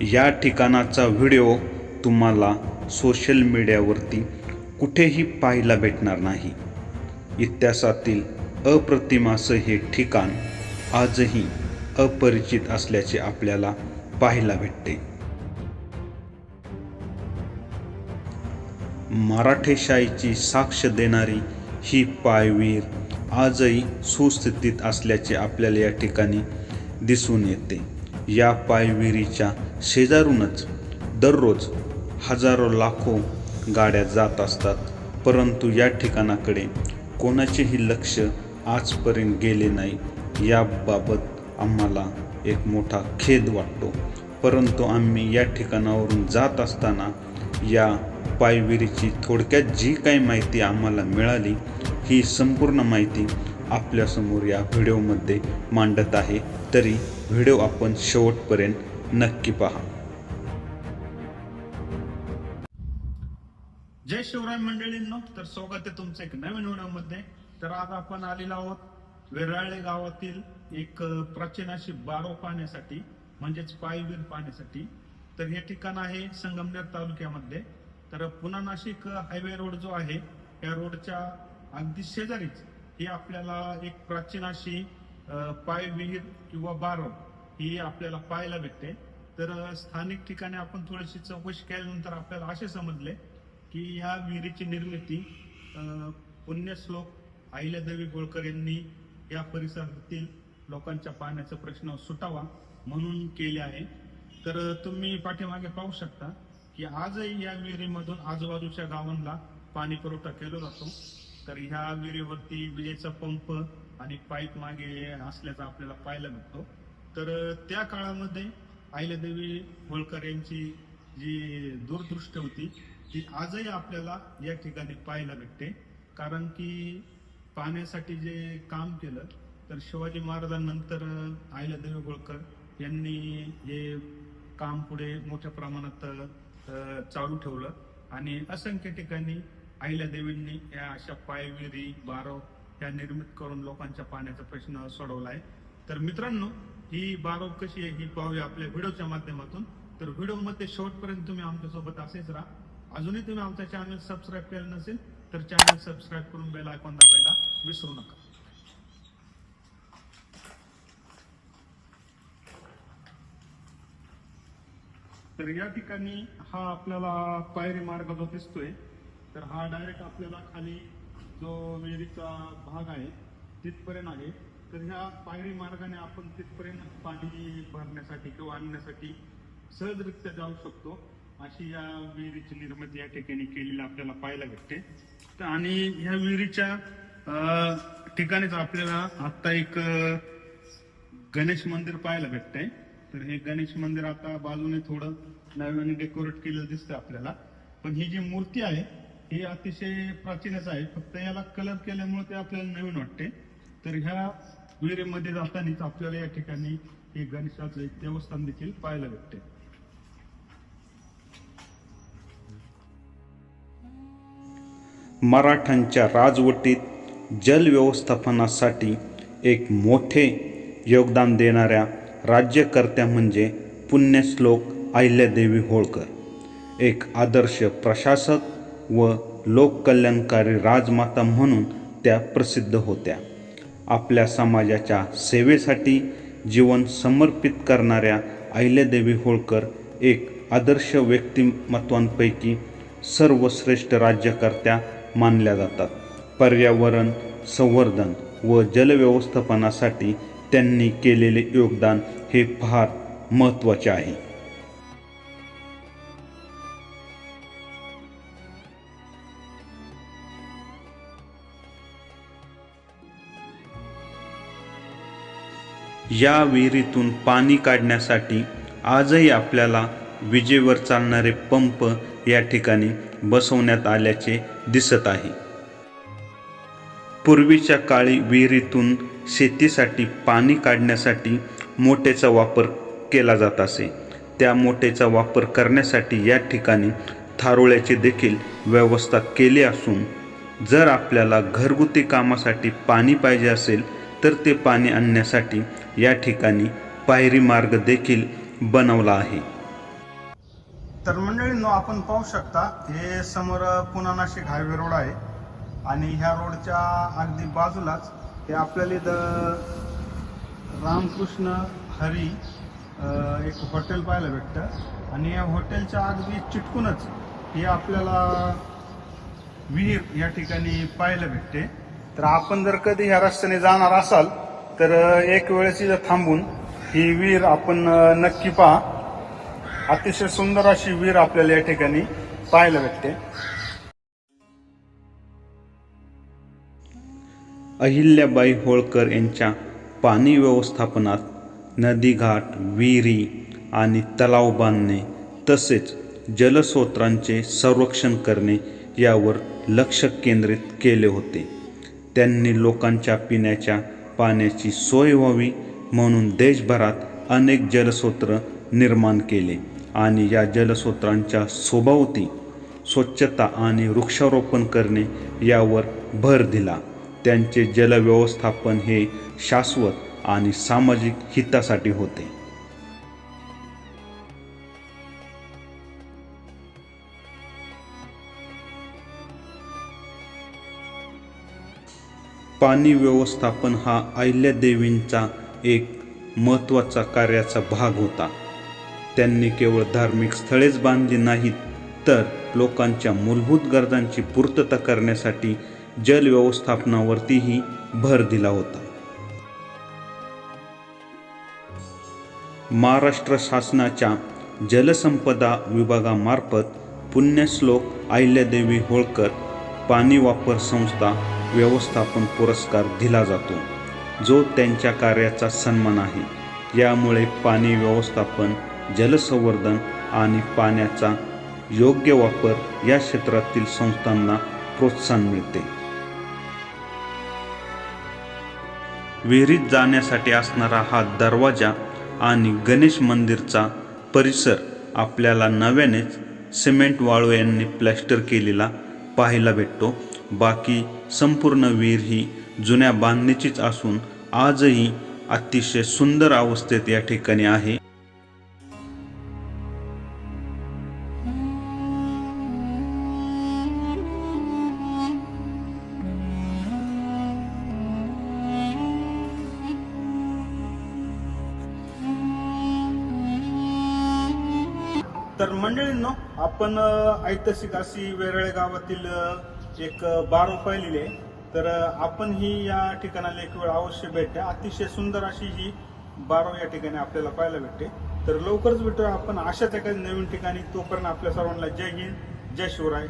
या ठिकाणाचा व्हिडिओ तुम्हाला सोशल मीडियावरती कुठेही पाहायला भेटणार नाही. इतिहासातील अप्रतिम असं हे ठिकाण आजही अपरिचित असल्याचे आपल्याला पाहायला भेटते. मराठेशाहीची साक्ष देणारी ही पायवीर आजही सुस्थितीत असल्याचे आपल्याला या ठिकाणी दिसून येते. या पायविरीच्या शेजारूनच दररोज हजारो लाखो गाड्या जात असतात. परंतु या ठिकाणाकडे कोणाचेही लक्ष आजपर्यंत गेले नाही. याबाबत आम्हाला एक मोठा खेद वाटतो. परंतु आम्ही या ठिकाणावरून जात असताना या पायविरीची थोडक्यात जी काही माहिती आम्हाला मिळाली ही संपूर्ण माहिती आपल्यासमोर या व्हिडिओमध्ये मांडत आहे. तरी व्हिडिओ आपण शेवटपर्यंत नक्की पहा. जय शिवराय मंडळींनो तर स्वागत आहे तुमचं एक नवीन व्हिडिओमध्ये. तर आज आपण आलेलो आहोत वेराळे गावातील एक प्राचीन अशी बारो पाहण्यासाठी म्हणजेच पायवीर पाहण्यासाठी. तर हे ठिकाण आहे संगमनेर तालुक्यामध्ये. तर पुन्हा नाशिक हायवे रोड जो आहे या रोडच्या अगदी शेजारीच ही आपल्याला एक प्राचीन अशी अ, पायविहीर किंवा बारो ही आपल्याला पाहायला भेटते. तर स्थानिक ठिकाणी आपण थोडीशी चौकशी केल्यानंतर आपल्याला असे समजले की या विहिरीची निर्मिती पुण्यश्लोक अहिल्यादेवी होळकर यांनी या परिसरातील लोकांच्या पाण्याचा प्रश्न सुटावा म्हणून केले आहे. तर तुम्ही पाठीमागे पाहू शकता की आजही या विहिरीमधून आजूबाजूच्या गावांना पाणी पुरवठा केला जातो. तर ह्या विहिरीवरती विजेचा पंप आणि पाईप मागे असल्याचा आपल्याला पाहायला मिळतो तर त्या काळामध्ये अहिल्यादेवी होळकर यांची जी दूरदृष्टी होती ती आजही आपल्याला या ठिकाणी पाहायला भेटते. कारण की पाण्यासाठी जे काम केलं तर शिवाजी महाराजांनंतर अहिल्यादेवी होळकर यांनी हे काम पुढे मोठ्या प्रमाणात चालू ठेवलं. आणि असंख्य ठिकाणी अहिल्यादेवींनी या अशा पायविरी बारव या निर्मित करून लोकांच्या पाण्याचा प्रश्न सोडवला आहे. तर मित्रांनो ही बाब कशी आहे ही पाहूया आपल्या व्हिडिओच्या माध्यमातून. तर व्हिडिओमध्ये शेवटपर्यंत तुम्ही आमच्यासोबत असेच राहा. अजूनही तुम्ही आमचा चॅनल सबस्क्राईब केलं नसेल तर चॅनल सबस्क्राईब करून बेल आयकॉन दाबायला विसरू नका. तर या ठिकाणी हा आपल्याला पायरी मार्ग जो दिसतोय तर हा डायरेक्ट आपल्याला खाली जो विहिरीचा भाग आहे तिथपर्यंत आहे. तर ह्या पायरी मार्गाने आपण तिथपर्यंत पाणी भरण्यासाठी किंवा आणण्यासाठी सहजरित्या जाऊ शकतो. अशी या विहिरीची निर्मिती या ठिकाणी केलेली आपल्याला पाहायला भेटते. तर आणि ह्या विहिरीच्या ठिकाणीच आपल्याला आता एक गणेश मंदिर पाहायला भेटतंय. तर हे गणेश मंदिर आता बाजूने थोडं नव्याने डेकोरेट केलेलं दिसतं आपल्याला. पण ही जी मूर्ती आहे ही अतिशय प्राचीनच आहे. फक्त याला कलर केल्यामुळे ते आपल्याला नवीन वाटते. तर ह्या विहिरीमध्ये जातानाच आपल्याला या ठिकाणी हे गणेशाचं एक देवस्थान देखील पाहायला भेटते. मराठ्यांच्या राजवटीत जल व्यवस्थापनासाठी एक मोठे योगदान देणाऱ्या राज्यकर्त्या म्हणजे पुण्यश्लोक अहिल्यादेवी होळकर. एक आदर्श प्रशासक व लोककल्याणकारी राजमाता म्हणून त्या प्रसिद्ध होत्या. आपल्या समाजाच्या सेवेसाठी जीवन समर्पित करणाऱ्या अहिल्यादेवी होळकर एक आदर्श व्यक्तिमत्वांपैकी सर्वश्रेष्ठ राज्यकर्त्या मानल्या जातात. पर्यावरण संवर्धन व जलव्यवस्थापनासाठी त्यांनी केलेले योगदान हे फार महत्त्वाचे आहे. या विहिरीतून पाणी काढण्यासाठी आजही आपल्याला विजेवर चालणारे पंप या ठिकाणी बसवण्यात आल्याचे दिसत आहे. पूर्वीच्या काळी विहिरीतून शेतीसाठी पाणी काढण्यासाठी मोटेचा वापर केला जात असे. त्या मोटेचा वापर करण्यासाठी या ठिकाणी थारोळ्याची देखील व्यवस्था केली असून जर आपल्याला घरगुती कामासाठी पाणी पाहिजे असेल तर ते पाणी आणण्यासाठी या ठिकाणी पायरी मार्ग देखील बनवला आहे. तर मंडळींनो आपण पाहू शकता हे समोर पुणा नाशिक हायवे रोड आहे आणि ह्या रोडच्या अगदी बाजूलाच हे आपल्याला इथं रामकृष्ण हरी एक हॉटेल पाहायला भेटतं. आणि या हॉटेलच्या अगदी चिटकूनच हे आपल्याला विहीर या ठिकाणी पाहायला भेटते. तर आपण जर कधी ह्या रस्त्याने जाणार असाल तर एक वेळेस इथं थांबून ही विहीर आपण नक्की पहा. अतिशय सुंदर अशी वीर आपल्याला या ठिकाणी पाहायला भेटते. अहिल्याबाई होळकर यांच्या पाणी व्यवस्थापनात नदीघाट विहिरी आणि तलाव बांधणे तसेच जलस्रोतांचे संरक्षण करणे यावर लक्ष केंद्रित केले होते. त्यांनी लोकांच्या पिण्याच्या पाण्याची सोय व्हावी म्हणून देशभरात अनेक जलस्रोत्र निर्माण केले. आणि या जलस्रोतांच्या सोबती स्वच्छता आणि वृक्षारोपण करणे यावर भर दिला. त्यांचे जलव्यवस्थापन हे शाश्वत आणि सामाजिक हितासाठी होते. पाणी व्यवस्थापन हा अहिल्यादेवींचा एक महत्त्वाचा कार्याचा भाग होता. त्यांनी केवळ धार्मिक स्थळेच बांधली नाहीत तर लोकांच्या मूलभूत गरजांची पूर्तता करण्यासाठी जल व्यवस्थापनावरतीही भर दिला होता. महाराष्ट्र शासनाच्या जलसंपदा विभागामार्फत पुण्यश्लोक अहिल्यादेवी होळकर पाणी वापर संस्था व्यवस्थापन पुरस्कार दिला जातो जो त्यांच्या कार्याचा सन्मान आहे. यामुळे पाणी व्यवस्थापन जलसंवर्धन आणि पाण्याचा योग्य वापर या क्षेत्रातील संस्थांना प्रोत्साहन मिळते. विहिरीत जाण्यासाठी असणारा हा दरवाजा आणि गणेश मंदिरचा परिसर आपल्याला नव्यानेच सिमेंट वाळू यांनी प्लॅस्टर केलेला पाहायला भेटतो. बाकी संपूर्ण विहीर ही जुन्या बांधणीचीच असून आजही अतिशय सुंदर अवस्थेत या ठिकाणी आहे. तर मंडळींनो आपण ऐतिहासिक अशी वेरळे गावातील एक अ, बारो पाहिलेली आहे. तर आपण ही या ठिकाणाला एक वेळ अवश्य भेट द्या. अतिशय सुंदर अशी ही बारो या ठिकाणी आपल्याला पाहायला भेटते. तर लवकरच भेटूया आपण अशाच एखाद्या नवीन ठिकाणी. तोपर्यंत आपल्या सर्वांना जय हिंद जय शिवराय.